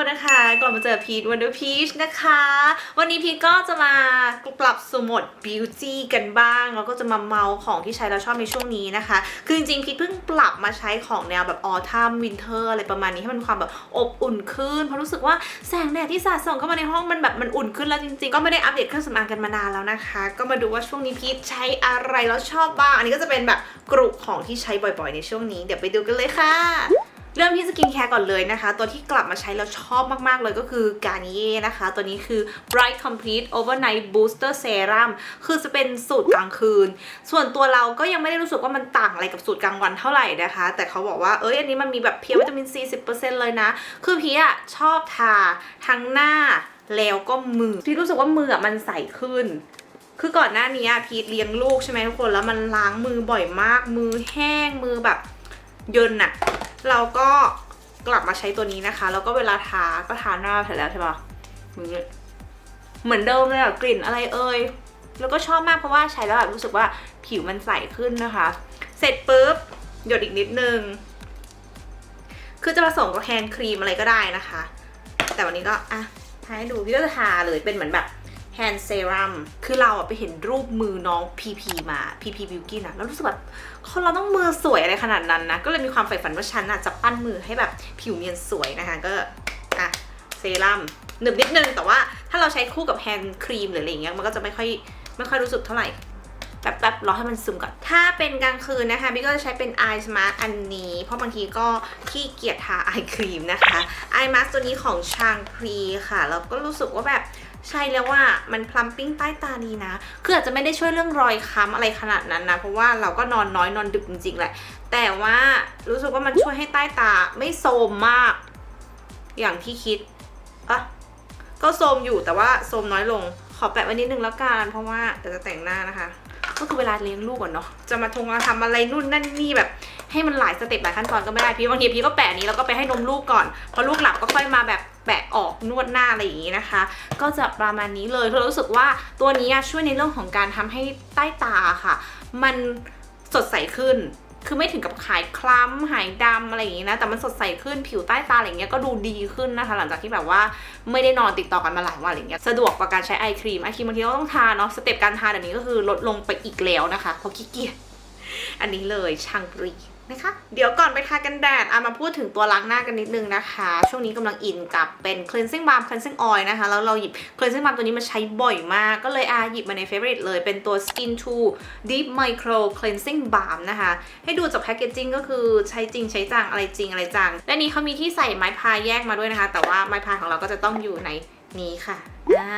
คนนะคะกลับมาเจอพีทวันเดอร์พีชนะคะ วันนี้พีทก็จะมากลับสู่โหมดบิวตี้กันบ้างแล้วก็จะมาเมาของที่ใช้แล้วชอบในช่วงนี้นะคะ คือจริงๆพีทเพิ่งปรับมาใช้ของแนวแบบออทัมวินเทอร์อะไรประมาณนี้ให้มันความแบบอบอุ่นขึ้นเพราะรู้สึกว่าแสงแดดที่สาดส่องเข้ามาในห้องมันแบบมันอุ่นขึ้นแล้วจริงๆ ก็ไม่ได้อัปเดตเครื่องสำอางกันมานานแล้วนะคะ ก็มาดูว่าช่วงนี้พีทใช้อะไรแล้วชอบบ้าง อันนี้ก็จะเป็นแบบกรุของที่ใช้บ่อยๆ ในช่วงนี้ เดี๋ยวไปดูกันเลยค่ะ เริ่มที่สกินแคร์ก่อนเลยนะคะ ตัวที่กลับมาใช้แล้วชอบมากๆเลยก็คือ Garnier นะคะ ตัวนี้คือ Bright Complete Overnight Booster Serum คือจะเป็นสูตรกลางคืน ส่วนตัวเราก็ยังไม่ได้รู้สึกว่ามันต่างอะไรกับสูตรกลางวันเท่าไหร่นะคะ แต่เขาบอกว่าเอ้ยอันนี้มันมีแบบเพียววิตามิน C 10%เลยนะ คือพี่อะชอบทาทั้งหน้าแล้วก็มือพี่รู้สึกว่ามือมันใสขึ้นคือก่อนหน้านี้พีทเลี้ยงลูกใช่ไหมทุกคนแล้วมันล้างมือบ่อยมากมือแห้งมือแบบเยินอะ เราก็กลับมาใช้ตัวนี้นะคะ แล้วก็เวลาทาก็ทาหน้าเสร็จแล้วใช่ปะมือเหมือนเดิมเลยอะกลิ่นอะไรเอ่ยแล้วก็ชอบมากเพราะว่าใช้แล้วแบบรู้สึกว่าผิวมันใสขึ้นนะคะ เสร็จปุ๊บหยดอีกนิดนึง คือจะผสมกับแฮนด์ครีมอะไรก็ได้นะคะ แต่วันนี้ก็อะทาให้ดูพี่ก็จะทาเลยเป็นเหมือนแบบแฮนด์เซรั่มคือเราอะไปเห็นรูปมือน้องพีพีมาพีพีบิวกินอะแล้วรู้สึกแบบ คนเราต้องมือสวยอะไรขนาดนั้นนะ ก็เลยมีความใฝ่ฝันว่าฉันอะจะปั้นมือให้แบบผิวเนียนสวยนะคะ ก็อะเซรั่มหนึบนิดนึง แต่ว่าถ้าเราใช้คู่กับแฮนด์ครีมหรืออะไรอย่างเงี้ยมันก็จะไม่ค่อยไม่ค่อยรู้สึกเท่าไหร่แป๊บๆรอให้มันซึมก่อน ถ้าเป็นกลางคืนนะคะพี่ก็จะใช้เป็น Eye Smart อันนี้ เพราะบางทีก็ขี้เกียจทา Eye Cream นะคะ Eye Mask ตัวนี้ของชางพรีค่ะ แล้วก็รู้สึกว่าแบบ ใช่แล้วว่ามันพลัมปิ้งใต้ตาดีนะ คืออาจจะไม่ได้ช่วยเรื่องรอยค้ำอะไรขนาดนั้นนะ เพราะว่าเราก็นอนน้อยนอนดึกจริงๆแหละ แต่ว่ารู้สึกว่ามันช่วยให้ใต้ตาไม่โทรมมาก อย่างที่คิดอะก็โทรมอยู่แต่ว่าโทรมน้อยลง ขอแปะไว้นิดนึงแล้วกัน เพราะว่าเดี๋ยวจะแต่งหน้านะคะ ก็คือเวลาเลี้ยงลูกก่อนเนาะ จะมาทงมาทำอะไรนู่นนั่นนี่แบบ ให้มันหลายสเต็ปหลายขั้นตอนก็ไม่ได้พี่บางทีพี่ก็แปะนี้แล้วก็ไปให้นมลูกก่อนพอลูกหลับก็ค่อยมาแบบแปะออกนวดหน้าอะไรอย่างนี้นะคะ ก็จะประมาณนี้เลยเพราะรู้สึกว่าตัวนี้ช่วยในเรื่องของการทำให้ใต้ตาค่ะ มันสดใสขึ้นคือไม่ถึงกับหายคล้ำหายดำอะไรอย่างนี้นะ แต่มันสดใสขึ้นผิวใต้ตาอะไรเงี้ยก็ดูดีขึ้นนะคะ หลังจากที่แบบว่าไม่ได้นอนติดต่อกันมาหลายวันอะไรเงี้ยสะดวกกว่าการใช้ไอครีมไอครีมบางทีก็ต้องทาเนาะสเต็ปการทาเดี๋ยวนี้ก็คือลดลงไปอีกแล้วนะคะเพราะขี้เกียจอันนี้เลยช่างปรี นะคะ เดี๋ยวก่อนไปทากันแดดอามาพูดถึงตัวล้างหน้ากันนิดนึงนะคะ ช่วงนี้กำลังอินกับเป็น cleansing balm cleansing oil นะคะ แล้วเราหยิบ cleansing balm ตัวนี้มาใช้บ่อยมาก ก็เลยอาหยิบมาใน favorite เลย เป็นตัว skin to deep micro cleansing balm นะคะ ให้ดูจากแพคเกจจิ้งก็คือใช้จริงใช้จังอะไรจริงอะไรจัง และนี้เขามีที่ใส่ไม้พายแยกมาด้วยนะคะ แต่ว่าไม้พายของเราก็จะต้องอยู่ในนี้ค่ะอ่า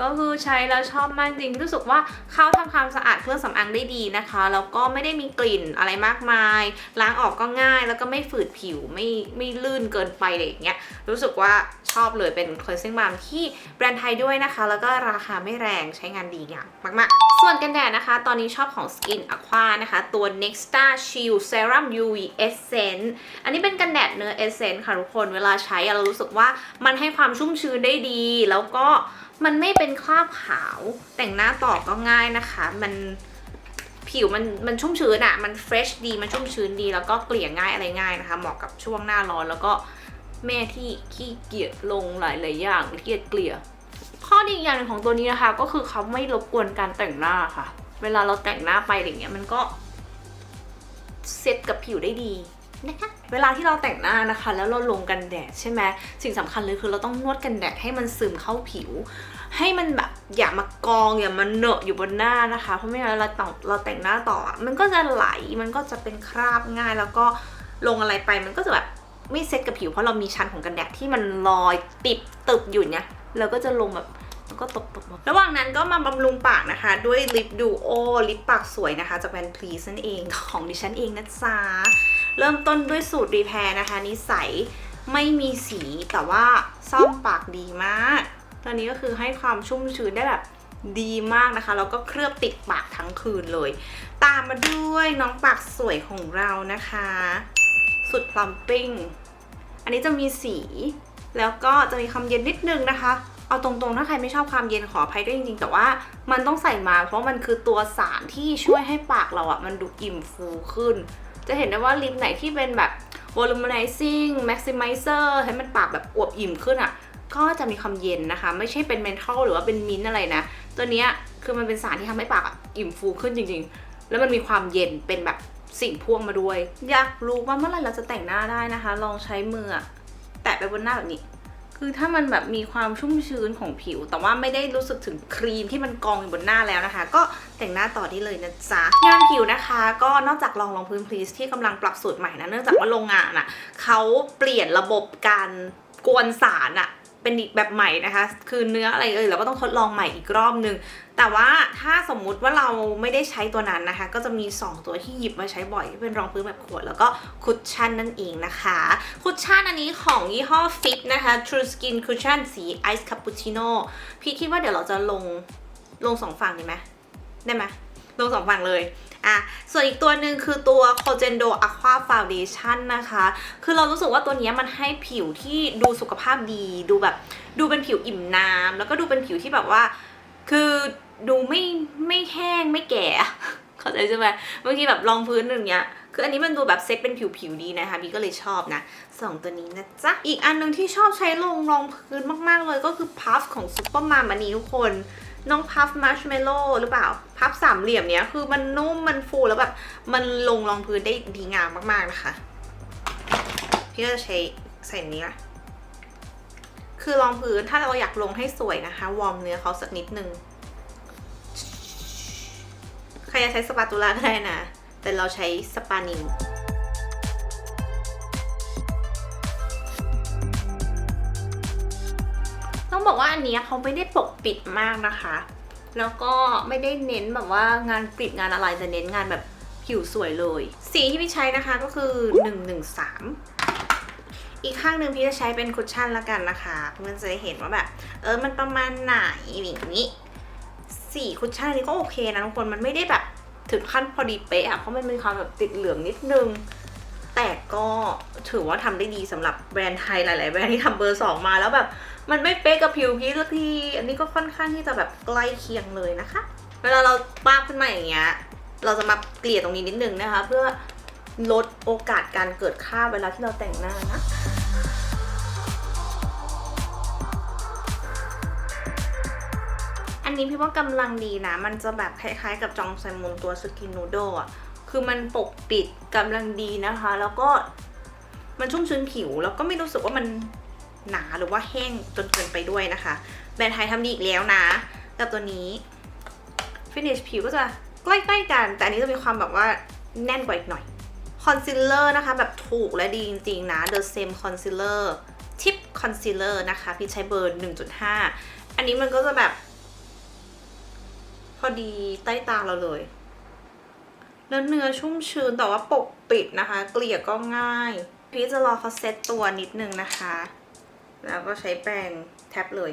ก็คือใช้แล้วชอบมากจริงรู้สึกว่าเขาทำความสะอาดเครื่องสำอางได้ดีนะคะแล้วก็ไม่ได้มีกลิ่นอะไรมากมาย ล้างออกก็ง่าย แล้วก็ไม่ฝืดผิวไม่ไม่ลื่นเกินไปอะไรอย่างเงี้ยรู้สึกว่าชอบเลยเป็น cleansing balm ที่แบรนด์ไทยด้วยนะคะ แล้วก็ราคาไม่แรงใช้งานดีงามมากๆ ส่วนกันแดดนะคะ ตอนนี้ชอบของ Skin Aqua นะคะ ตัว Nexta Shield Serum UV Essence อันนี้เป็นกันแดดเนื้อ Essence ค่ะทุกคนเวลาใช้เรารู้สึกว่ามันให้ความชุ่มชื้นได้ดี แล้วก็ มันไม่เป็นคราบขาว แต่งหน้าต่อก็ง่ายนะคะ มันผิวมันมันชุ่มชื้นอะมันเฟรชดี มันชุ่มชื้นดี แล้วก็เกลี่ยง่ายอะไรง่ายนะคะ เหมาะกับช่วงหน้าร้อน แล้วก็แม่ที่ขี้เกียจลงหลายๆอย่างขี้เกียจเกลี่ย ข้อดีอย่างหนึ่งของตัวนี้นะคะ ก็คือเขาไม่รบกวนการแต่งหน้าค่ะ เวลาเราแต่งหน้าไปอะไรเงี้ยมันก็เซ็ตกับผิวได้ดี นะคะเวลาที่เราแต่งหน้านะคะ แล้วเราลงกันแดดใช่ไหมสิ่งสำคัญเลยคือเราต้องนวดกันแดดให้มันซึมเข้าผิว ให้มันแบบอย่ามากองอย่ามาเหนอะอยู่บนหน้านะคะ เพราะไม่งั้นเราแต่งเราแต่งหน้าต่อ มันก็จะไหลมันก็จะเป็นคราบง่าย แล้วก็ลงอะไรไปมันก็จะแบบไม่เซ็ตกับผิวเพราะเรามีชั้นของกันแดดที่มันลอยติดตึบอยู่เนี่ยเราก็จะลงแบบแล้วก็ตบตบระหว่างนั้นก็มาบำรุงปากนะคะ ด้วยลิปดูโอลิปปากสวยนะคะ จากแบรนด์ Please นั่นเองของดิฉันเองนะจ๊ะ เริ่มต้นด้วยสูตรรีแพร์นะคะ นิสัยไม่มีสีแต่ว่าซ่อมปากดีมาก ตอนนี้ก็คือให้ความชุ่มชื้นได้แบบดีมากนะคะ แล้วก็เคลือบติดปากทั้งคืนเลย ตามมาด้วยน้องปากสวยของเรานะคะ สุดพลัมปิ้ง อันนี้จะมีสี แล้วก็จะมีความเย็นนิดนึงนะคะ เอาตรงๆ ถ้าใครไม่ชอบความเย็นขออภัยด้วยจริงๆ แต่ว่ามันต้องใส่มาเพราะมันคือตัวสารที่ช่วยให้ปากเราอะ่ะมันดูอิ่มฟูขึ้น จะเห็นได้ว่าลิปไหนที่เป็นแบบ volumizing maximizer ให้มันปากแบบอวบอิ่มขึ้นอะ่ะ ก็จะมีความเย็นนะคะ ไม่ใช่เป็น menthol หรือว่าเป็นมิ้นอะไรนะ ตัวเนี้ยคือมันเป็นสารที่ทำให้ปากอิ่มฟูขึ้นจริง ๆ แล้วมันมีความเย็นเป็นแบบสิ่งพ่วงมาด้วย อยากรู้ว่าเมื่อไหร่เราจะแต่งหน้าได้นะคะ ลองใช้มือแตะไปบนหน้าแบบนี้ คือถ้ามันแบบมีความชุ่มชื้นของผิว แต่ว่าไม่ได้รู้สึกถึงครีมที่มันกองอยู่บนหน้าแล้วนะคะ ก็แต่งหน้าต่อได้เลยนะจ๊ะงานผิวนะคะ ก็นอกจากลองรองพื้นพลีสที่กำลังปรับสูตรใหม่นะเนื่องจากว่าโรงงานอะเขาเปลี่ยนระบบการกวนสารอะ เป็นอีกแบบใหม่นะคะ คือเนื้ออะไรเอ่ยเราก็ต้องทดลองใหม่อีกรอบนึง แต่ว่าถ้าสมมุติว่าเราไม่ได้ใช้ตัวนั้นนะคะ ก็จะมี 2 ตัวที่หยิบมาใช้บ่อยที่เป็นรองพื้นแบบขวด แล้วก็คุชชั่นนั่นเองนะคะ คุชชั่นอันนี้ของยี่ห้อ Fit นะคะ True Skin Cushion สี Ice Cappuccino พี่คิดว่าเดี๋ยวเราจะลงลงสองฝั่งดีไหมได้ไหม ลงสองฝั่งเลยอะส่วนอีกตัวหนึ่งคือตัว Cogendo Aqua Foundation นะคะ คือเรารู้สึกว่าตัวนี้มันให้ผิวที่ดูสุขภาพดีดูแบบดูเป็นผิวอิ่มน้ำแล้วก็ดูเป็นผิวที่แบบว่า คือดูไม่ไม่แห้งไม่แก่เข้าใจใช่ไหมบางทีแบบรองพื้นอย่างเงี้ยคืออันนี้มันดูแบบเซ็ตเป็นผิวๆดีนะคะบีก็เลยชอบนะสองตัวนี้นะจ๊ะ อีกอันหนึงที่ชอบใช้ลงรองพื้นมากๆเลยก็คือพัฟของซุปเปอร์มัมอันนี้ทุกคน น้องพัฟมัชเมลโล่หรือเปล่า พัฟสามเหลี่ยมเนี้ยคือมันนุ่มมันฟูแล้วแบบมันลงรองพื้นได้ดีงามมากๆนะคะพี่ก็จะใช้ใส่นี้ละคือรองพื้นถ้าเราอยากลงให้สวยนะคะ วอร์มเนื้อเขาสักนิดนึงใครจะใช้สปาตูล่าก็ได้นะ แต่เราใช้สปานิล ต้องบอกว่าอันนี้เขาไม่ได้ปกปิดมากนะคะ แล้วก็ไม่ได้เน้นแบบว่างานกริบงานอะไรแต่เน้นงานแบบผิวสวยเลย สีที่พี่ใช้นะคะก็คือ 113 อีกข้างหนึ่งพี่จะใช้เป็นคุชชั่นละกันนะคะ เพื่อนจะได้เห็นว่าแบบ เออมันประมาณไหนอย่างนี้ สีคุชชั่นอันนี้ก็โอเคนะทุกคนมันไม่ได้แบบถึงขั้นพอดีเป๊ะอะเพราะมันมีความแบบติดเหลืองนิดนึง แต่ก็ถือว่าทำได้ดีสำหรับแบรนด์ไทยหลาย ๆ แบรนด์ที่ทำเบอร์สองมาแล้วแบบ มันไม่เป๊ะกับผิวพี่สักทีอันนี้ก็ค่อนข้างที่จะแบบใกล้เคียงเลยนะคะ เวลาเราป้าบขึ้นมาอย่างเงี้ยเราจะมาเกลี่ยตรงนี้นิดนึงนะคะ เพื่อลดโอกาสการเกิดคราบเวลาที่เราแต่งหน้านะอันนี้พี่ว่ากำลังดีนะ มันจะแบบคล้ายๆกับจองไซมุนตัวสกินนูโดอะ คือมันปกปิดกำลังดีนะคะ แล้วก็มันชุ่มชื้นผิว แล้วก็ไม่รู้สึกว่ามันหนาหรือว่าแห้งจนเกินไปด้วยนะคะ แบรนด์ไทยทำดีอีกแล้วนะกับตัวนี้ฟินิชผิวก็จะใกล้ๆกัน แต่อันนี้จะมีความแบบว่าแน่นกว่าอีกหน่อยคอนซีลเลอร์นะคะ แบบถูกและดีจริงๆนะ The Same Concealer Tip Concealer นะคะพี่ใช้เบอร์ 1.5 อันนี้มันก็จะแบบ พอดีใต้ตาเราเลย แล้วเนื้อชุ่มชื้นแต่ว่าปกปิดนะคะ เกลี่ยก็ง่าย พี่จะรอเขาเซตตัวนิดนึงนะคะ แล้วก็ใช้แปรงแท็บเลย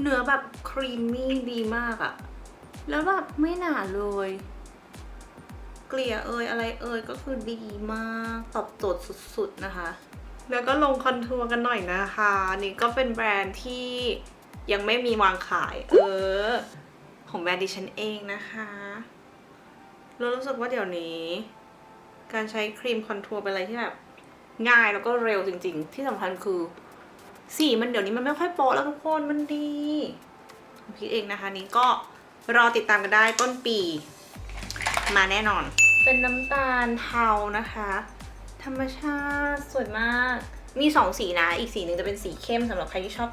เนื้อแบบครีมมี่ดีมากอะแล้วแบบไม่หนาเลย เกลี่ยเอยอะไรเอยก็คือดีมากตอบโจทย์สุดๆนะคะ แล้วก็ลงคอนทัวร์กันหน่อยนะคะ นี่ก็เป็นแบรนด์ที่ ยังไม่มีวางขาย เออ ของแบรนด์ดิฉันเองนะคะแล้วรู้สึกว่าเดี๋ยวนี้ การใช้ครีมคอนทัวร์เป็นอะไรที่แบบง่ายแล้วก็เร็วจริง ๆ ที่สำคัญคือ สีมันเดี๋ยวนี้มันไม่ค่อยโป๊ะแล้วทุกคนมันดีพี่เองนะคะ นี้ก็รอติดตามกันได้ต้นปี มาแน่นอน เป็นน้ำตาลเทานะคะ ธรรมชาติสวยมาก มีสองสีนะ อีกสีหนึ่งจะเป็นสีเข้มสำหรับใครที่ชอบ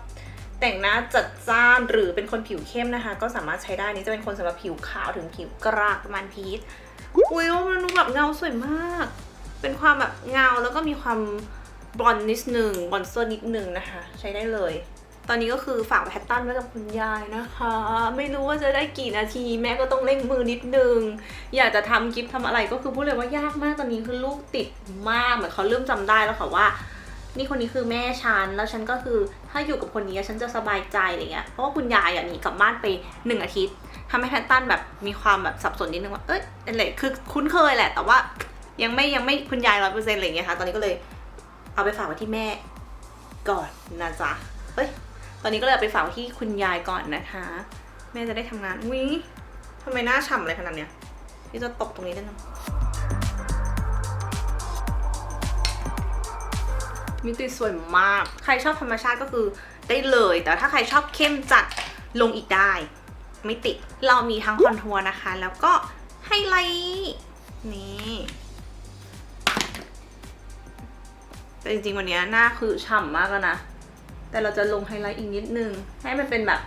แต่งหน้าจัดจ้านหรือเป็นคนผิวเข้มนะคะ ก็สามารถใช้ได้นี่จะเป็นคนสำหรับผิวขาวถึงผิวกรากประมาณพีชอุ้ยมันดูแบบเงาสวยมาก เป็นความแบบเงาแล้วก็มีความบลอนด์นิดหนึ่งบลอนเซอร์นิดหนึ่งนะคะ ใช้ได้เลย ตอนนี้ก็คือฝากแพตตันไว้กับคุณยายนะคะ ไม่รู้ว่าจะได้กี่นาที แม่ก็ต้องเร่งมือนิดนึง อยากจะทำกิฟต์ทำอะไรก็คือพูดเลยว่ายากมากตอนนี้คือลูกติดมากเหมือนเขาเริ่มจำได้แล้วค่ะว่า นี่คนนี้คือแม่ฉัน แล้วฉันก็คือถ้าอยู่กับคนนี้ฉันจะสบายใจอะไรเงี้ย เพราะว่าคุณยายอะหนีกลับบ้านไปหนึ่งอาทิตย์ทำให้แพตตันแบบมีความแบบสับสนนิดนึงว่า เอ้ยอะไรคือคุ้นเคยแหละ แต่ว่ายังไม่ยังไม่คุณยายร้อยเปอร์เซ็นต์อะไรเงี้ยค่ะ ตอนนี้ก็เลยเอาไปฝากไว้ที่แม่ก่อนนะจ๊ะ เอ้ย ตอนนี้ก็เลยเอาไปฝากไว้ที่คุณยายก่อนนะคะ แม่จะได้ทำงานวิทำไมหน้าฉ่ำอะไรขนาดเนี้ย พี่จะตบตรงนี้ได้นะ มิติสวยมาก ใครชอบธรรมชาติก็คือได้เลย แต่ถ้าใครชอบเข้มจัดลงอีกได้ ไม่ติด เรามีทั้งคอนทัวร์นะคะ แล้วก็ไฮไลท์นี่แต่จริงๆวันนี้หน้าคือฉ่ำมากแล้วนะ แต่เราจะลงไฮไลท์อีกนิดนึง ให้มันเป็นแบบ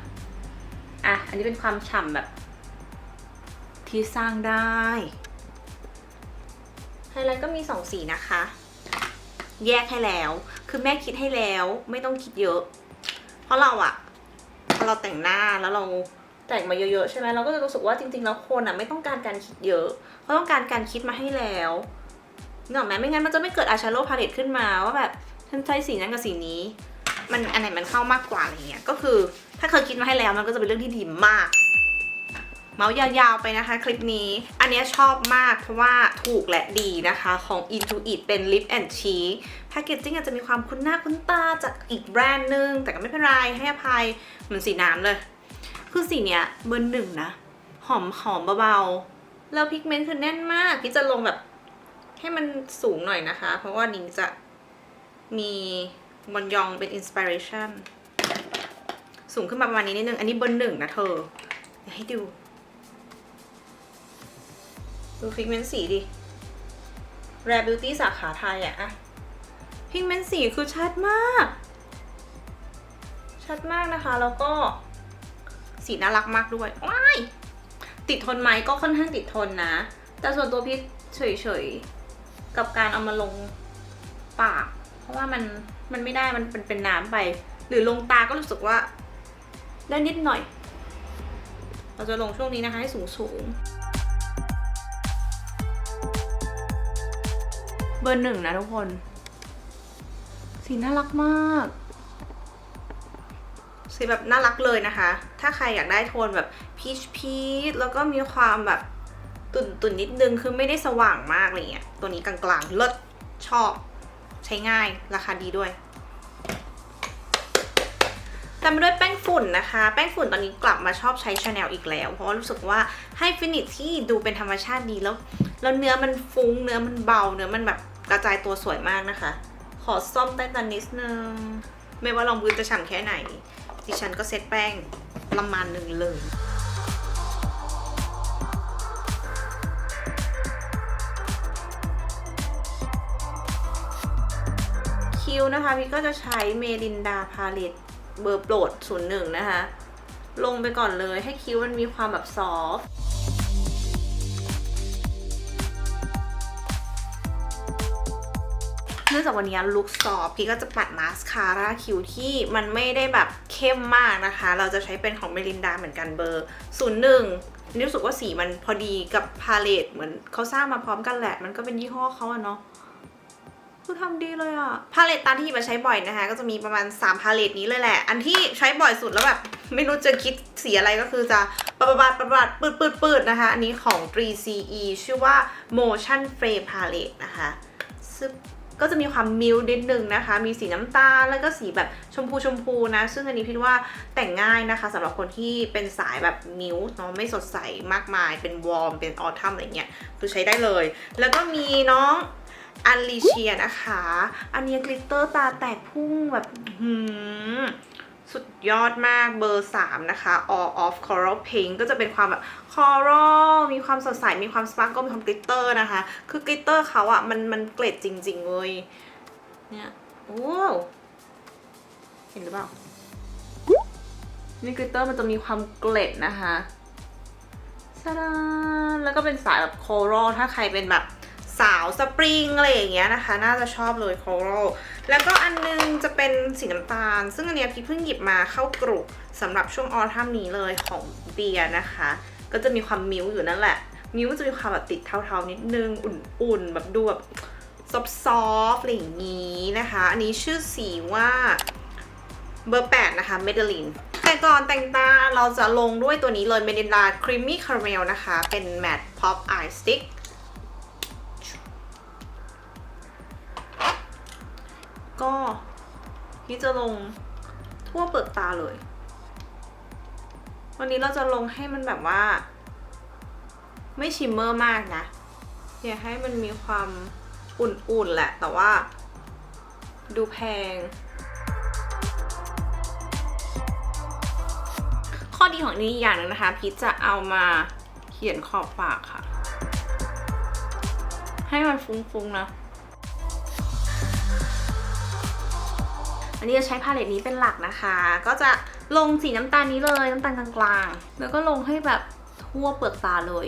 อะ อันนี้เป็นความฉ่ำแบบ ที่สร้างได้ ไฮไลท์ก็มีสองสีนะคะ แยกให้แล้ว คือแม่คิดให้แล้วไม่ต้องคิดเยอะ เพราะเราอะพอเราแต่งหน้าแล้วเราแต่งมาเยอะๆใช่ไหมเราก็จะรู้สึกว่าจริงๆแล้วคนอะไม่ต้องการการคิดเยอะเขาต้องการการคิดมาให้แล้วนออกไหมไม่งั้นมันจะไม่เกิดอาชาโลพาเลตขึ้นมาว่าแบบฉันใช้สีนั้นกับสีนี้ มันอันไหนมันเข้ามากกว่าอะไรเงี้ยก็คือ ถ้าเคยคิดมาให้แล้วมันก็จะเป็นเรื่องที่ดีมาก เมาส์ยาวๆไปนะคะคลิปนี้ อันนี้ชอบมากเพราะว่าถูกและดีนะคะของ Intuit เป็น Lip and Cheek แพคเกจจิ้งอาจจะมีความคุ้นหน้าคุ้นตาจากอีกแบรนด์หนึง แต่ก็ไม่เป็นไรให้อภัยเหมือนสีน้ำเลย คือสีเนี้ยเบอร์หนึ่งนะ หอมหอมเบาๆ แล้วพิกเมนต์คือแน่นมากพี่จะลงแบบให้มันสูงหน่อยนะคะ เพราะว่านิ้งจะมีมอนยองเป็นอินสปิเรชันสูงขึ้นมาประมาณนี้นิดนึง อันนี้เบอร์หนึ่งนะเธอให้ดู ดูพิกเมนต์สีดิ Rare Beauty สาขาไทยอะอะพิกเมนต์สีคือชัดมาก ชัดมากนะคะ แล้วก็สีน่ารักมากด้วยว้ายติดทนไหมก็ค่อนข้างติดทนนะ แต่ส่วนตัวพี่เฉยๆ กับการเอามาลงปาก เพราะว่ามันมันไม่ได้มันเป็นเป็นน้ำไป หรือลงตาก็รู้สึกว่า ได้นิดหน่อย เราจะลงช่วงนี้นะคะให้สูงสูง เบอร์หนึ่งนะทุกคน สีน่ารักมาก สีแบบน่ารักเลยนะคะ ถ้าใครอยากได้โทนแบบพีชพีชแล้วก็มีความแบบตุ่นตุ่นนิดนึงคือไม่ได้สว่างมากอะไรเงี้ย ตัวนี้กลางๆเลิศชอบ ใช้ง่ายราคาดีด้วยตามมาด้วยแป้งฝุ่นนะคะ แป้งฝุ่นตอนนี้กลับมาชอบใช้ชาแนลอีกแล้ว เพราะว่ารู้สึกว่าให้ฟินิชที่ดูเป็นธรรมชาติดีแล้ว แล้วเนื้อมันฟุ้ง เนื้อมันเบา เนื้อมันแบบ กระจายตัวสวยมากนะคะ ขอซ่อมใต้ตานิดนึง ไม่ว่ารองพื้นจะฉ่ำแค่ไหน ดิฉันก็เซ็ตแป้งประมาณหนึ่งเลยคิ้วนะคะพี่ก็จะใช้เมลินดาพาเลตเบอร์โปรด01 นะคะ ลงไปก่อนเลยให้คิ้วมันมีความแบบซอฟต์ นื่องจากวันนี้ลุคซอฟพี่ก็จะปัดมาสคาร่าคิ้วที่มันไม่ได้แบบเข้มมากนะคะ เราจะใช้เป็นของเมลินดาเหมือนกันเบอร์ 01นี่รู้สึกว่าสีมันพอดีกับพาเลตเหมือนเขาสร้างมาพร้อมกันแหละ มันก็เป็นยี่ห้อเขาอะเนาะคือทำดีเลยอะพาเลตตามที่มาใช้บ่อยนะคะ ก็จะมีประมาณ 3 พาเลตนี้เลยแหละ อันที่ใช้บ่อยสุดแล้วแบบ ไม่รู้จะคิดสีอะไรก็คือจะปะปะบัดปะปะบัดปืดปืดปืดนะคะ อันนี้ของ 3CE ชื่อว่า Motion Frame Palette นะคะซึ่ง ก็จะมีความมิวนิดนึงนะคะ มีสีน้ำตาลแล้วก็สีแบบชมพูชมพูนะ ซึ่งอันนี้พี่ว่าแต่งง่ายนะคะสำหรับคนที่เป็นสายแบบมิวเนาะไม่สดใสมากมาย เป็นวอร์ม เป็นออทัมอะไรเงี้ย คือใช้ได้เลย แล้วก็มีน้องอันลิเชียนะคะ อันนี้กลิตเตอร์ตาแตกพุ่งแบบหืม สุดยอดมากเบอร์ 3 นะคะ all of coral pink ก็จะเป็นความแบบ coral มีความสดใส มีความสปาร์ก e มีความกลิตเตอร์นะคะ คือกลิตเตอร์เขาอะมันมันเกล็ดจริงๆเลยเนี่ยโอ้เห็นหรือเปล่า นี่กลิตเตอร์มันจะมีความเกล็ดนะคะซาดาแล้วก็เป็นสายแบบโคโรถ้าใครเป็นแบบ สาวสปริงอะไรอย่างเงี้ยนะคะ น่าจะชอบเลยโคโรแล้วก็อันนึงจะเป็นสีน้ำตาล ซึ่งอันเนี้ยพี่เพิ่งหยิบมาเข้ากรุสำหรับช่วงออทัมนี้เลยของเบียร์นะคะ ก็จะมีความมิ้วอยู่นั่นแหละ มิ้วจะมีความแบบติดเทาๆนิดนึง อุ่นๆ แบบดูแบบซอฟๆอะไรอย่างนี้นะคะ อันนี้ชื่อสีว่าเบอร์8นะคะเมดลินแต่ก่อนแต่งตาเราจะลงด้วยตัวนี้เลยเมดินดาครีมมี่คาราเมลนะคะ เป็นแมตต์พ็อปอายสติ๊ก ก็ที่จะลงทั่วเปลือกตาเลย วันนี้เราจะลงให้มันแบบว่า ไม่ชิมเมอร์มากนะอยากให้มันมีความอุ่นๆแหละ แต่ว่า ดูแพง ข้อดีของนี้อีกอย่างหนึ่งนะคะ พีชจะเอามาเขียนขอบปากค่ะ ให้มันฟุ้งๆนะ อันนี้จะใช้พาเลตนี้เป็นหลักนะคะ ก็จะลงสีน้ำตาลนี้เลยน้ำตาลกลางๆ แล้วก็ลงให้แบบทั่วเปลือกตาเลย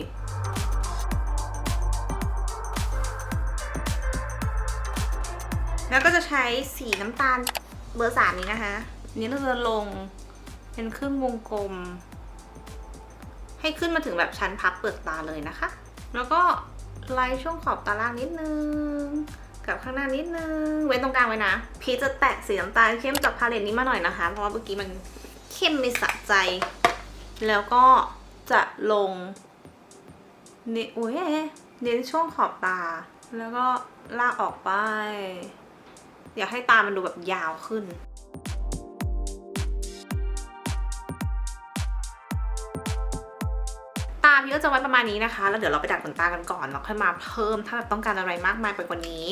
แล้วก็จะใช้สีน้ำตาลเบอร์สามนี้นะคะนนี้เราจะลงเป็นครึ่งวงกลม ให้ขึ้นมาถึงแบบชั้นพับเปลือกตาเลยนะคะ แล้วก็ไล่ช่วงขอบตาล่างนิดนึง กับข้างหน้านิดนึง เว้นตรงกลางไว้นะ พีจะแตะสีน้ำตาลเข้มจากพาเลตนี้มาหน่อยนะคะ เพราะว่าเมื่อกี้มันเข้มไม่สะใจ แล้วก็จะลงเนโอ้ยเน้นช่วงขอบตา แล้วก็ลากออกไป อยากให้ตามันดูแบบยาวขึ้น ตาพี่ก็จะไว้ประมาณนี้นะคะ แล้วเดี๋ยวเราไปดัดขนตากันก่อนแล้วค่อยมาเพิ่มถ้าแบบต้องการอะไรมากมายไปกว่านี้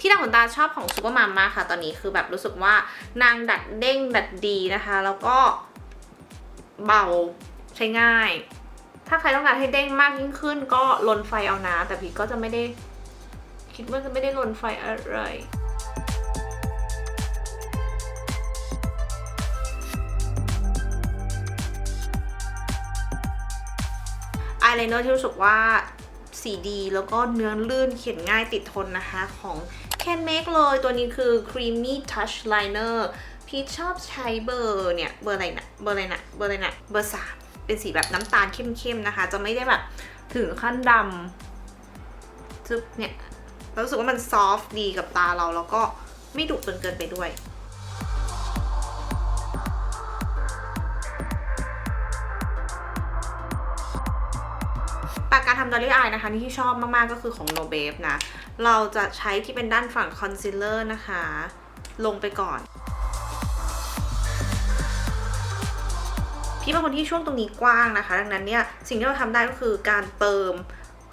ที่ดัดขนตาชอบของซูเปอร์มัมมากค่ะ ตอนนี้คือแบบรู้สึกว่านางดัดเด้งดัดดีนะคะ แล้วก็เบาใช้ง่าย ถ้าใครต้องการให้เด้งมากยิ่งขึ้น ก็ลนไฟเอานะแต่พี่ก็จะไม่ได้ คิดว่าจะไม่ได้ลนไฟอะไร อายไลเนอร์ที่รู้สึกว่าสีดี แล้วก็เนื้อลื่นเขียนง่ายติดทนนะคะของ Can Make เลยตัวนี้คือ Creamy Touch Liner พีชชอบใช้เบอร์เนี่ย เบอร์อะไรนะเบอร์อะไรนะเบอร์อะไรนะเบอร์สามเป็นสีแบบน้ำตาลเข้มๆนะคะ จะไม่ได้แบบถึงขั้นดำจึ๊บเนี่ยรู้สึกว่ามันซอฟต์ดีกับตาเราแล้วก็ไม่ดุจนเกินไปด้วย ทำดอลลี่อายนะคะที่ชอบมาก ๆ ก็คือของ No b a b e นะ เราจะใช้ที่เป็นด้านฝั่งคอนซีลเลอร์นะคะ ลงไปก่อนพี่เป็นคนที่ช่วงตรงนี้กว้างนะคะ ดังนั้นเนี่ยสิ่งที่เราทำได้ก็คือการเติม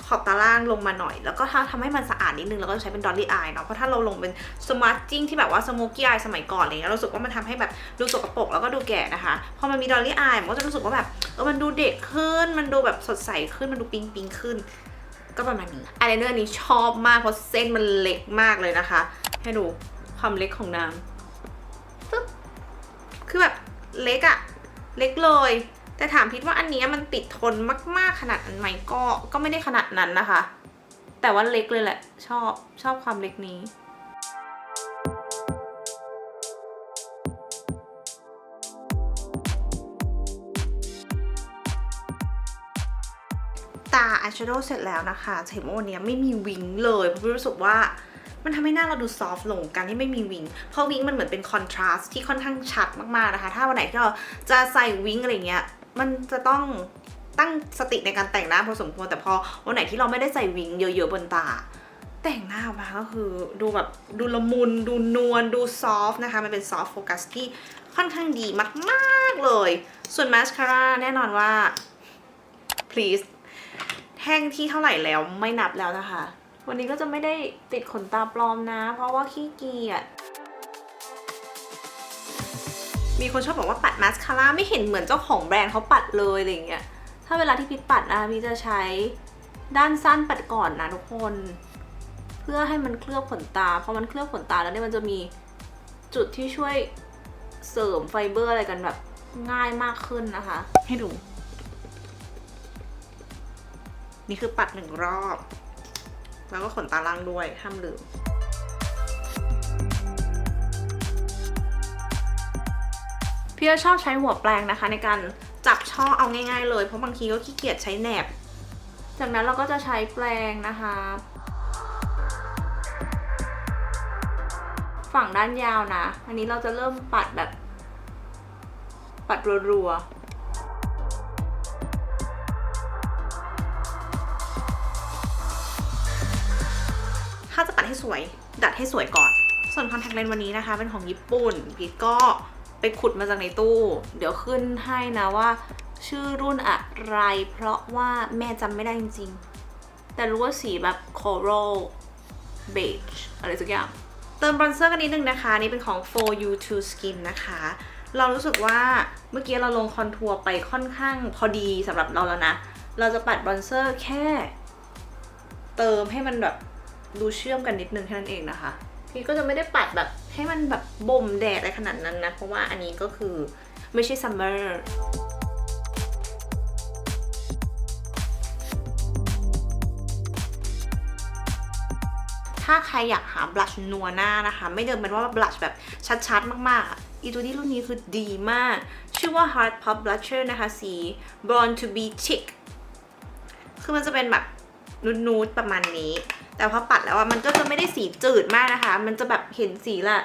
ขอบตาล่างลงมาหน่อย แล้วก็ถ้าทำให้มันสะอาดนิดนึงเราก็ใช้เป็นดอลลี่อายเนาะเพราะถ้าเราลงเป็นสมาร์ทจิ้งที่แบบว่าสโมกี้อายสมัยก่อนอะไรเงี้ยเรารู้สึกว่ามันทำให้แบบดูสกปรกแล้วก็ดูแก่นะคะพอมันมีดอลลี่อายมันก็จะรู้สึกว่าแบบเออมันดูเด็กขึ้น มันดูแบบสดใสขึ้นมันดูปิ๊งปิงขึ้น ก็ประมาณนี้อายไลเนอร์นี้ชอบมากเพราะเส้นมันเล็กมากเลยนะคะ ให้ดูความเล็กของนางปึ๊บคือแบบเล็กอะเล็กเลย แต่ถามพิดว่าอันนี้มันติดทนมาก ๆ ขนาดนั้นไหมก็ก็ไม่ได้ขนาดนั้นนะคะ แต่ว่าเล็กเลยแหละ ชอบชอบความเล็กนี้ตาอายแชโดว์เสร็จแล้วนะคะจะเห็นว่าวันนี้ไม่มีวิงเลยเพราะรู้สึกว่ามันทำให้หน้าเราดูซอฟต์ลงการที่ไม่มีวิง เพราะวิงมันเหมือนเป็นคอนทราสต์ที่ค่อนข้างชัดมากๆนะคะ ถ้าวันไหนที่เราจะใส่วิงอะไรเงี้ย มันจะต้องตั้งสติในการแต่งหน้าพอสมควรแต่พอวันไหนที่เราไม่ได้ใส่วิงเยอะๆบนตา แต่งหน้าออกมาก็คือดูแบบดูละมุน ดูนวลดูซอฟต์นะคะ มันเป็นซอฟโฟกัสที่ค่อนข้างดีมากๆเลย ส่วนมาสคาร่าแน่นอนว่า please แท่งที่เท่าไหร่แล้วไม่นับแล้วนะคะ วันนี้ก็จะไม่ได้ติดขนตาปลอมนะ เพราะว่าขี้เกียจ มีคนชอบบอกว่าปัดมาสคาร่าไม่เห็นเหมือนเจ้าของแบรนด์เขาปัดเลยอะไรอย่างเงี้ย ถ้าเวลาที่พิดปัดนะคะพี่จะใช้ด้านสั้นปัดก่อนนะทุกคน เพื่อให้มันเคลือบขนตา เพราะมันเคลือบขนตาแล้วเนี่ยมันจะมีจุดที่ช่วยเสริมไฟเบอร์อะไรกันแบบง่ายมากขึ้นนะคะ ให้ดู นี่คือปัดหนึ่งรอบ แล้วก็ขนตาล่างด้วยห้ามลืม พี่ชอบใช้หัวแปรงนะคะ ในการจับช่อเอาง่าย ๆ เลยเพราะบางทีก็ขี้เกียจใช้แหนบ จากนั้นเราก็จะใช้แปรงนะคะ ฝั่งด้านยาวนะ อันนี้เราจะเริ่มปัดแบบ ปัดรัวๆถ้าจะปัดให้สวย ดัดให้สวยก่อน ส่วนคอนแทคเลนส์วันนี้นะคะ เป็นของญี่ปุ่นพีทก็ ไปขุดมาจากในตู้ เดี๋ยวขึ้นให้นะว่า ชื่อรุ่นอะไร เพราะว่าแม่จำไม่ได้จริงๆ แต่รู้ว่าสีแบบ coral beige อะไรสักอย่าง เติมบรอนเซอร์กันนิดนึงนะคะ นี่เป็นของ for you to skin นะคะ เรารู้สึกว่าเมื่อกี้เราลงคอนทัวร์ไปค่อนข้างพอดีสำหรับเราแล้วนะ เราจะปัดบรอนเซอร์แค่ เติมให้มันแบบดูเชื่อมกันนิดนึงแค่นั้นเองนะคะ พี่ก็จะไม่ได้ปัดแบบให้มันแบบบ่มแดดอะไรขนาดนั้นนะ เพราะว่าอันนี้ก็คือไม่ใช่ซัมเมอร์ถ้าใครอยากหาบลัชนัวหน้านะคะ ไม่เดิมเป็นว่าบลัชแบบชัดๆ มากๆ อีตัวที่รุ่นนี้คือดีมาก ชื่อว่า Heart Pop Blusher นะคะ สี Born to be Chic คือมันจะเป็นแบบนูดๆประมาณนี้ แต่พอปัดแล้วอะมันก็จะไม่ได้สีจืดมากนะคะ มันจะแบบเห็นสีแหละ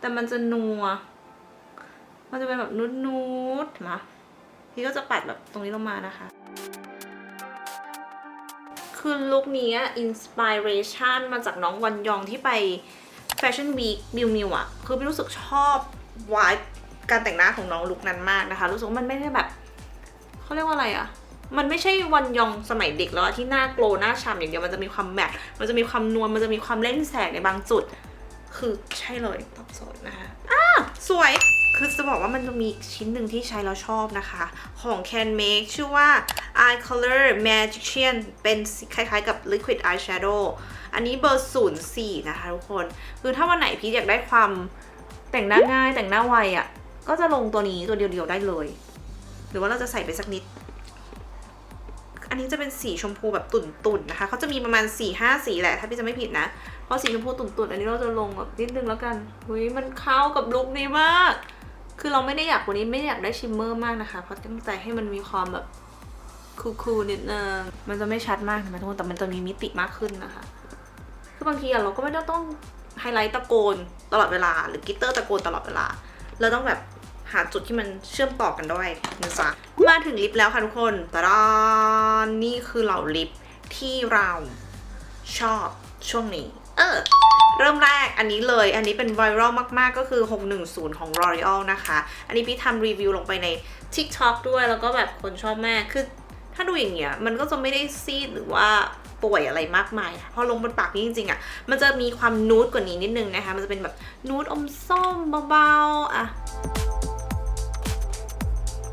แต่มันจะนัว มันจะเป็นแบบนูดๆนไหมพี่ก็จะปัดแบบตรงนี้ลงมานะคะ คือลุคนี้อินสปิเรชันมาจากน้องวันยองที่ไปแฟชั่นวีคมิวมิวอะคือพี่รู้สึกชอบวายการแต่งหน้าของน้องลุคนั้นมากนะคะ รู้สึกว่ามันไม่ได้แบบเขาเรียกว่าอะไรอะ มันไม่ใช่วันยองสมัยเด็กแล้วที่หน้าโกลหน้าฉ่ำอย่างเดียวมันจะมีความแมทมันจะมีความนวลมันจะมีความเล่นแสงในบางจุด คือใช่เลยตอบโจทย์นะคะอ้าสวยคือจะบอกว่ามันจะมีชิ้นหนึ่งที่ใช้แล้วชอบนะคะ ของ Can Make ชื่อว่า Eye Color Magician เป็นคล้ายๆกับ Liquid Eyeshadow อันนี้เบอร์ 04 นะคะทุกคน คือถ้าวันไหนพี่อยากได้ความแต่งหน้าง่ายแต่งหน้าไวอะ่ะ ก็จะลงตัวนี้ตัวเดียวๆได้เลย หรือว่าเราจะใส่ไปสักนิด อันนี้จะเป็นสีชมพูแบบตุ่นๆนะคะเขาจะมีประมาณ4-5สีแหละถ้าพี่จะไม่ผิดนะ เพราะสีชมพูตุ่นๆ อันนี้เราจะลงแบบนิดนึงแล้วกันเฮ้ยมันเข้ากับลุคนี้มาก คือเราไม่ได้อยากวันนี้ไม่อยากได้ชิมเมอร์มากนะคะ เพราะตั้งใจให้มันมีความแบบคูลๆนิดนึงมันจะไม่ชัดมากนะทุกคนแต่มันจะมีมิติมากขึ้นนะคะ คือบางทีเราก็ไม่ได้ต้องไฮไลท์ตะโกนตลอดเวลา หรือกิตเตอร์ตะโกนตลอดเวลา เราต้องแบบหาจุดที่มันเชื่อมต่อกันด้วยนะจ๊ะ มาถึงลิปแล้วค่ะทุกคนตาดานนี่คือเหล่าลิปที่เราชอบช่วงนี้ เออ เริ่มแรกอันนี้เลย อันนี้เป็นไวรัลมาก ๆ ก็คือ 610 ของ L'Oreal นะคะ อันนี้พี่ทำรีวิวลงไปใน TikTok ด้วย แล้วก็แบบคนชอบมาก คือถ้าดูอย่างเงี้ย มันก็จะไม่ได้ซีดหรือว่าป่วยอะไรมากมาย พอลงบนปากนี่จริงๆอะ มันจะมีความนูดกว่านี้นิดนึงนะคะ มันจะเป็นแบบนูดอมส้มเบาๆ อะ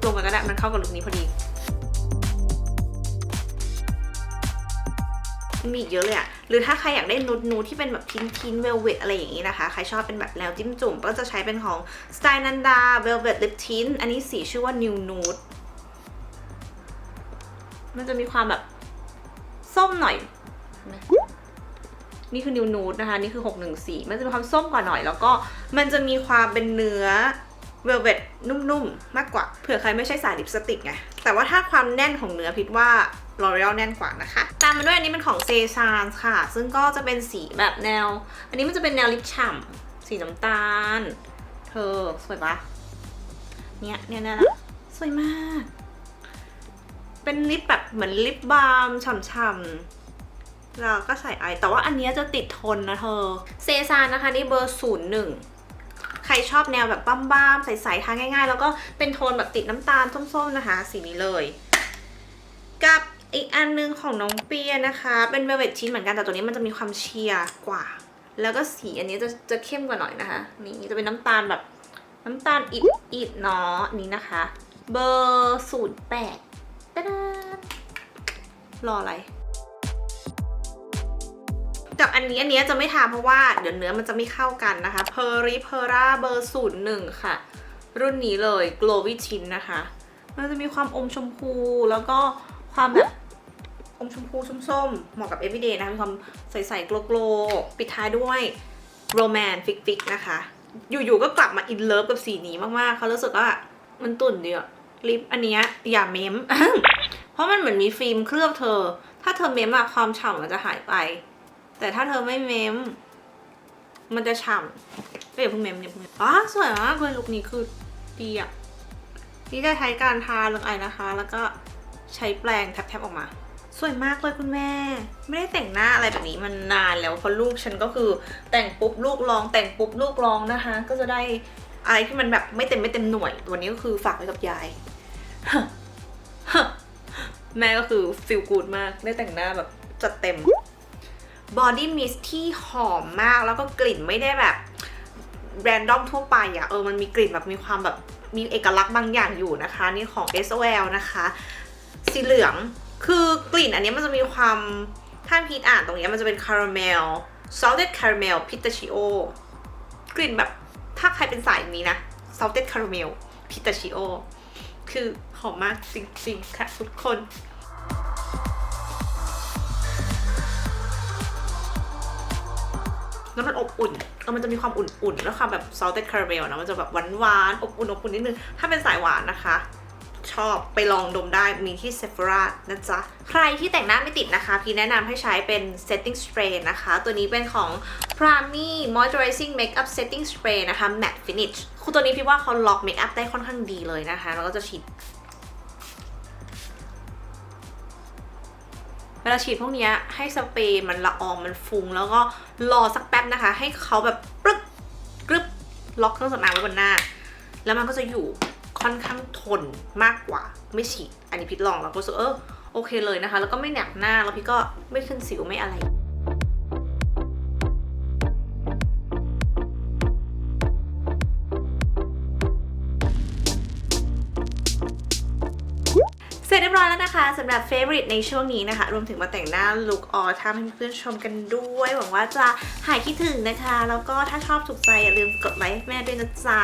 ลงไปก็ได้มันเข้ากับลุคนี้พอดี มีอีกเยอะเลยอะหรือถ้าใครอยากได้นูดนูที่เป็นแบบพินพินเวลเวทอะไรอย่างนี้นะคะ ใครชอบเป็นแบบแนวจิ้มจุ่ม ก็จะใช้เป็นของสไตล์นันดาเวลเวทลิปทินอันนี้สีชื่อว่า New Nude มันจะมีความแบบส้มหน่อย นี่คือ New Nude นะคะ นี่คือ 614 มันจะมีความส้มกว่าหน่อย แล้วก็มันจะมีความเป็นเนื้อ เวลเวตนุ่มๆ มากกว่าเผื่อใครไม่ใช่สายลิปสติกไง แต่ว่าถ้าความแน่นของเนื้อพิดว่า L'Oreal แน่นกว่านะคะ ตามมาด้วยอันนี้เป็นของเซซานค่ะ ซึ่งก็จะเป็นสีแบบแนว อันนี้มันจะเป็นแนวลิปฉ่ำสีน้ำตาล เธอสวยปะเนี่ยเนี่ยนะสวยมาก เป็นลิปแบบเหมือนลิปบาล์มฉ่ำๆแล้วก็ใส่ไอ แต่ว่าอันนี้จะติดทนนะเธอ เซซานนะคะนี่เบอร์ศูนย์หนึ่ง ใครชอบแนวแบบบ้ามๆใสๆทาง่าย ๆ แล้วก็เป็นโทนแบบติดน้ำตาลส้มๆนะคะ สีนี้เลย กับอีกอันนึงของน้องเปียนะคะ เป็นเวลเวทชิ้นเหมือนกันแต่ตัวนี้มันจะมีความเชียร์กว่า แล้วก็สีอันนี้จะจะเข้มกว่าหน่อยนะคะ นี่จะเป็นน้ำตาลแบบน้ำตาลอิดอิดเนาะนี่นะคะ เบอร์ศูนย์แปดตะดารออะไร กับอันนี้อันนี้จะไม่ทาเพราะว่าเดี๋ยวเนื้อมันจะไม่เข้ากันนะคะ p e r i p e r a เบอร์ศูนย์หนึ่งค่ะ รุ่นนี้เลย Glowy Chin นะคะ มันจะมีความอมชมพูแล้วก็ความแบบอมชมพูส้มๆเหมาะกับ everyday นะคะมีความใสๆโกลๆปิดท้ายด้วย Roman Fix Fix นะคะ อยู่ๆก็กลับมาอินเลิฟกับสีนี้มากๆเขารู้สึกว่ามันตุ่นเดียวลิปอันเนี้ยอย่าเม้มเพราะมันเหมือนมีฟิล์มเคลือบเธอ ถ้าเธอเม้มอะความฉ่ำมันจะหายไป แต่ถ้าเธอไม่เมม มันจะฉ่ำก็อย่าเพิ่งเมมอย่าเพิ่งเมมอ๋อสวยมากเลยลุคนี้คือดีอะนี่จะใช้การทาลงไอนะคะ แล้วก็ใช้แปรงแทบๆออกมา สวยมากเลยคุณแม่ ไม่ได้แต่งหน้าอะไรแบบนี้มันนานแล้วเพราะลูกฉันก็คือแต่งปุ๊บลูกลอง แต่งปุ๊บลูกลองนะคะ ก็จะได้อะไรที่มันแบบไม่เต็มไม่เต็มหน่วยตัวนี้ก็คือฝากไว้กับยายแม่ก็คือฟิลกูดมากได้แต่งหน้าแบบจัดเต็ม บอดี้มิสที่หอมมากแล้วก็กลิ่นไม่ได้แบบแรนดอมทั่วไปอะ่ะเออมันมีกลิ่นแบบมีความแบบมีเอกลักษณ์บางอย่างอยู่นะคะ นี่ของ SOL นะคะ สีเหลืองคือกลิ่นอันนี้มันจะมีความถ้าพีทอ่านตรงนี้มันจะเป็นคาราเมล salted caramel pistachio กลิ่นแบบถ้าใครเป็นสายนี้นะ salted caramel pistachio คือหอมมากจริงๆค่ะทุกคน แล้วมันอบอุ่นเออมันจะมีความอุ่นๆ แล้วความแบบ salted caramel นะ มันจะแบบหวานๆ อบอุ่นอบอุ่นนิดนึง ถ้าเป็นสายหวานนะคะ ชอบไปลองดมได้มีที่ Sephora นะจ๊ะ ใครที่แต่งหน้าไม่ติดนะคะ พี่แนะนำให้ใช้เป็น setting spray นะคะ ตัวนี้เป็นของ Prami Moisturizing Makeup Setting Spray นะคะ Matte Finish คือตัวนี้พี่ว่าเขาล็อกเมคอัพได้ค่อนข้างดีเลยนะคะ แล้วก็จะฉีด เวลาฉีดพวกนี้ให้สเปรย์มันละอองมันฟุ้งแล้วก็รอสักแป๊บนะคะ ให้เขาแบบปรึกกรึบล็อกเครื่องสำอางไว้บนหน้า แล้วมันก็จะอยู่ค่อนข้างทนมากกว่า ไม่ฉีดอันนี้พิดลองแล้วก็รู้สึกเออโอเคเลยนะคะ แล้วก็ไม่หนักหน้าแล้วพี่ก็ไม่ขึ้นสิวไม่อะไร ร็จเรียบร้อยแล้วนะคะสำหรับ favorite ในช่วงนี้นะคะ รวมถึงมาแต่งหน้าลุคออทำให้เพื่อนๆชมกันด้วย หวังว่าจะหายคิดถึงนะคะ แล้วก็ถ้าชอบถูกใจอย่าลืมกดไลค์ให้แม่ด้วยนะจ๊ะ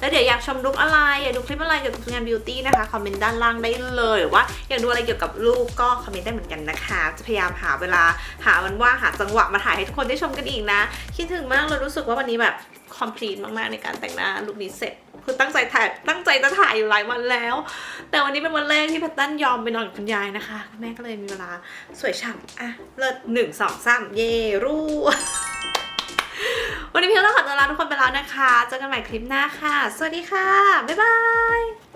แล้วเดี๋ยวอยากชมลุคอะไร อยากดูคลิปอะไรเกี่ยวกับงานบิวตี้นะคะ คอมเมนต์ด้านล่างได้เลยหรือว่าอยากดูอะไรเกี่ยวกับลูกก็คอมเมนต์ได้เหมือนกันนะคะ จะพยายามหาเวลาหาวันว่างหาจังหวะมาถ่ายให้ทุกคนได้ชมกันอีกนะ คิดถึงมากเลยรู้สึกว่าวันนี้แบบ complete มากๆในการแต่งหน้าลุคนี้เสร็จ คือตั้งใจถ่ายตั้งใจจะถ่ายอยู่หลายวันแล้ว แต่วันนี้เป็นวันแรกที่แพตตันยอมไปนอนกับคุณยายนะคะแม่ก็เลยมีเวลาสวยฉ่ำอะเลิศหนึ่งสองสามเยรู้วันนี้พี่ต้องขอตัวลาทุกคนไปแล้วนะคะเจอกันใหม่คลิปหน้าค่ะ สวัสดีค่ะ บ๊ายบาย